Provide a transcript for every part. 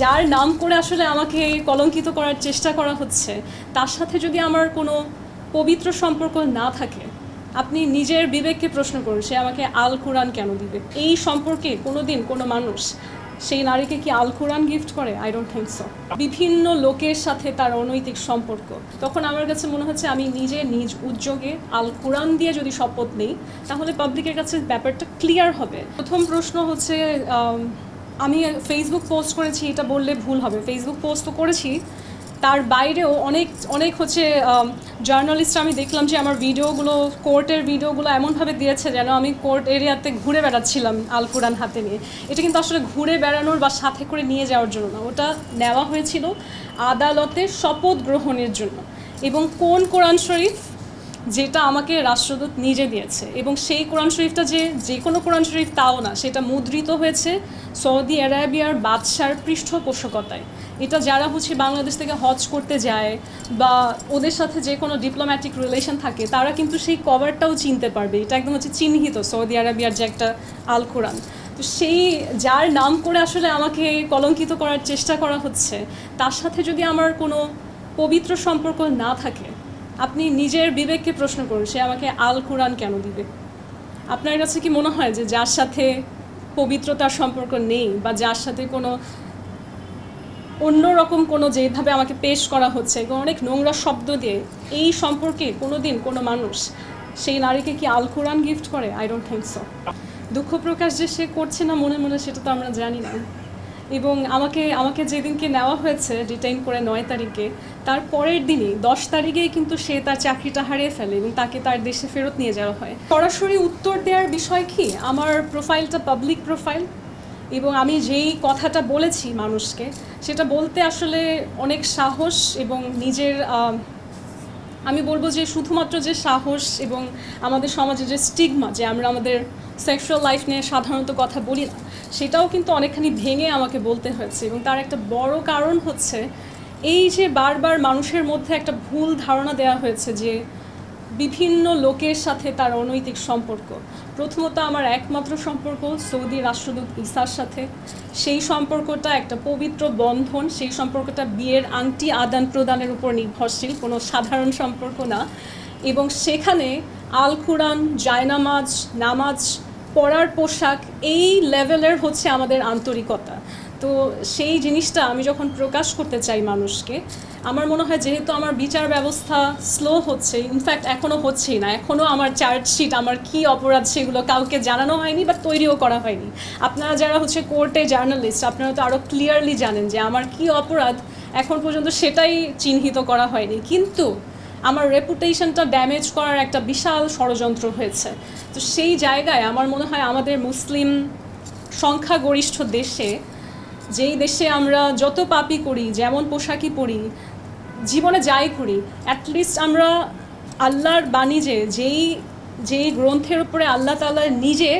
যার নাম করে আসলে আমাকে কলঙ্কিত করার চেষ্টা করা হচ্ছে, তার সাথে যদি আমার কোনো পবিত্র সম্পর্ক না থাকে, আপনি নিজের বিবেককে প্রশ্ন করুন, সে আমাকে আল কোরআন কেন দিবে? এই সম্পর্কে কোনো দিন কোনো মানুষ, সেই নারীকে কি আল কোরআন গিফট করে? আই ডোন্ট থিঙ্ক সো বিভিন্ন লোকের সাথে তার অনৈতিক সম্পর্ক। তখন আমার কাছে মনে হচ্ছে আমি নিজে নিজ উদ্যোগে আল কোরআন দিয়ে যদি শপথ নেই, তাহলে পাবলিকের কাছে ব্যাপারটা ক্লিয়ার হবে। প্রথম প্রশ্ন হচ্ছে আম, ফেসবুক পোস্ট করেছি এটা বললে ভুল হবে। ফেসবুক পোস্ট তো করেছি তার বাইরেও অনেক অনেক হচ্ছে জার্নালিস্ট আমি দেখলাম যে আমার ভিডিওগুলো কোর্টের ভিডিওগুলো এমনভাবে দিয়েছে যেন আমি কোর্ট এরিয়াতে ঘুরে বেড়াচ্ছিলাম আল কোরআন হাতে নিয়ে। এটা কিন্তু আসলে ঘুরে বেড়ানোর বা সাথে করে নিয়ে যাওয়ার জন্য না ওটা নেওয়া হয়েছিল আদালতে শপথ গ্রহণের জন্য। এবং কোন কোরআন শরীফ যেটা আমাকে রাষ্ট্রদূত নিজে দিয়েছে। এবং সেই কোরআন শরীফটা যে যে কোনো কোরআন শরীফ তাও না, সেটা মুদ্রিত হয়েছে সৌদি আরাবিয়ার বাদশার পৃষ্ঠপোষকতায়। এটা যারা হচ্ছে বাংলাদেশ থেকে হজ করতে যায় বা ওদের সাথে যে কোনো ডিপ্লোম্যাটিক রিলেশন থাকে, তারা কিন্তু সেই কভারটাও চিনতে পারবে। এটা একদম হচ্ছে চিহ্নিত সৌদি আরাবিয়ার যে একটা আল কোরআন। তো সেই, যার নাম করে আসলে আমাকে কলঙ্কিত করার চেষ্টা করা হচ্ছে, তার সাথে যদি আমার কোনো পবিত্র সম্পর্ক না থাকে আপনি নিজের বিবেককে প্রশ্ন করুন, সে আমাকে আল কোরআন কেন দিবে? আপনার কাছে কি মনে হয় যে যার সাথে পবিত্রতার সম্পর্ক নেই বা যার সাথে কোনো অন্যরকম কোনো যেভাবে আমাকে পেশ করা হচ্ছে অনেক নোংরা শব্দ দিয়ে এই সম্পর্কে কোনো দিন কোনো মানুষ সেই নারীকে কি আল কোরআন গিফট করে? আই ডোন্ট থিঙ্ক সো দুঃখ প্রকাশ যে সে করছে না মনে মনে সেটা তো আমরা জানি না। এবং আমাকে আমাকে যেদিনকে নেওয়া হয়েছে ডিটেইন করে নয় তারিখে, তার পরের দিনই, দশ তারিখেই কিন্তু সে তার চাকরিটা হারিয়ে ফেলে এবং তাকে তার দেশে ফেরত নিয়ে যাওয়া হয়। সরাসরি উত্তর দেওয়ার বিষয় কি? আমার প্রোফাইলটা পাবলিক প্রোফাইল এবং আমি যেই কথাটা বলেছি মানুষকে, সেটা বলতে আসলে অনেক সাহস এবং নিজের আমি বলব যে শুধুমাত্র যে সাহস এবং আমাদের সমাজে যে স্টিগমা, যে আমরা আমাদের সেক্সুয়াল লাইফ নিয়ে সাধারণত কথা বলি না, সেটাও কিন্তু অনেকখানি ভেঙে আমাকে বলতে হয়েছে। এবং তার একটা বড় কারণ হচ্ছে, এই যে বারবার মানুষের মধ্যে একটা ভুল ধারণা দেওয়া হয়েছে যে বিভিন্ন লোকের সাথে তার অনৈতিক সম্পর্ক। প্রথমত আমার একমাত্র সম্পর্ক সৌদি রাষ্ট্রদূত ইসার সাথে। সেই সম্পর্কটা একটা পবিত্র বন্ধন, সেই সম্পর্কটা বিয়ের আংটি আদান প্রদানের উপর নির্ভরশীল, কোনো সাধারণ সম্পর্ক না। এবং সেখানে আল কুরআন, জায়নামাজ, নামাজ, পড়ার পোশাক, এই লেভেলের হচ্ছে আমাদের আন্তরিকতা। তো সেই জিনিসটা আমি যখন প্রকাশ করতে চাই মানুষকে, আমার মনে হয় যেহেতু আমার বিচার ব্যবস্থা স্লো হচ্ছে ইনফ্যাক্ট এখনও হচ্ছেই না এখনও আমার চার্জশিট আমার কি অপরাধ সেগুলো কাউকে জানানো হয়নি বা তৈরিও করা হয়নি। আপনারা যারা হচ্ছে কোর্টে জার্নালিস্ট আপনারা তো আরও ক্লিয়ারলি জানেন যে আমার কি অপরাধ এখন পর্যন্ত সেটাই চিহ্নিত করা হয়নি। কিন্তু আমার রেপুটেশনটা ড্যামেজ করার একটা বিশাল ষড়যন্ত্র হয়েছে। তো সেই জায়গায় আমার মনে হয় আমাদের মুসলিম সংখ্যাগরিষ্ঠ দেশে যেই দেশে আমরা যত পাপই করি, যেমন পোশাকই পরি, জীবনে যাই করি অ্যাটলিস্ট আমরা আল্লাহর বাণী যে, যেই যেই গ্রন্থের উপরে আল্লাহ তাআলা নিজে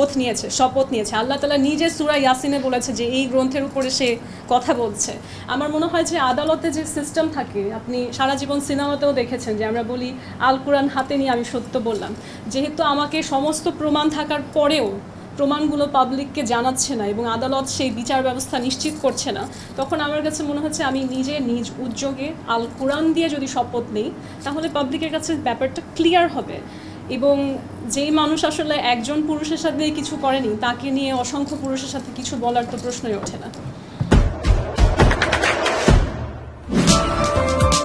ওথ নিয়েছে, শপথ নিয়েছে। আল্লাহ তাআলা নিজে সুরা ইয়াসিনে বলেছে যে, এই গ্রন্থের উপরে সে কথা বলছে। আমার মনে হয় যে, আদালতে যে সিস্টেম থাকে, আপনি সারা জীবন সিনেমাতেও দেখেছেন যে, আমরা বলি আল কোরআন হাতে নিয়ে আমি সত্য বললাম। যেহেতু আমাকে সমস্ত প্রমাণ থাকার পরেও প্রমাণগুলো পাবলিককে জানাচ্ছে না এবং আদালত সেই বিচার ব্যবস্থা নিশ্চিত করছে না, তখন আমার কাছে মনে হচ্ছে আমি নিজে নিজ উদ্যোগে আল কোরআন দিয়ে যদি শপথ নেই, তাহলে পাবলিকের কাছে ব্যাপারটা ক্লিয়ার হবে। এবং যেই মানুষ আসলে একজন পুরুষের সাথে কিছু করেনি, তাকে নিয়ে অসংখ্য পুরুষের সাথে কিছু বলার তো প্রশ্নই ওঠে না।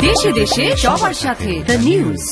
দেশে দেশে সবার সাথে দ্য নিউজ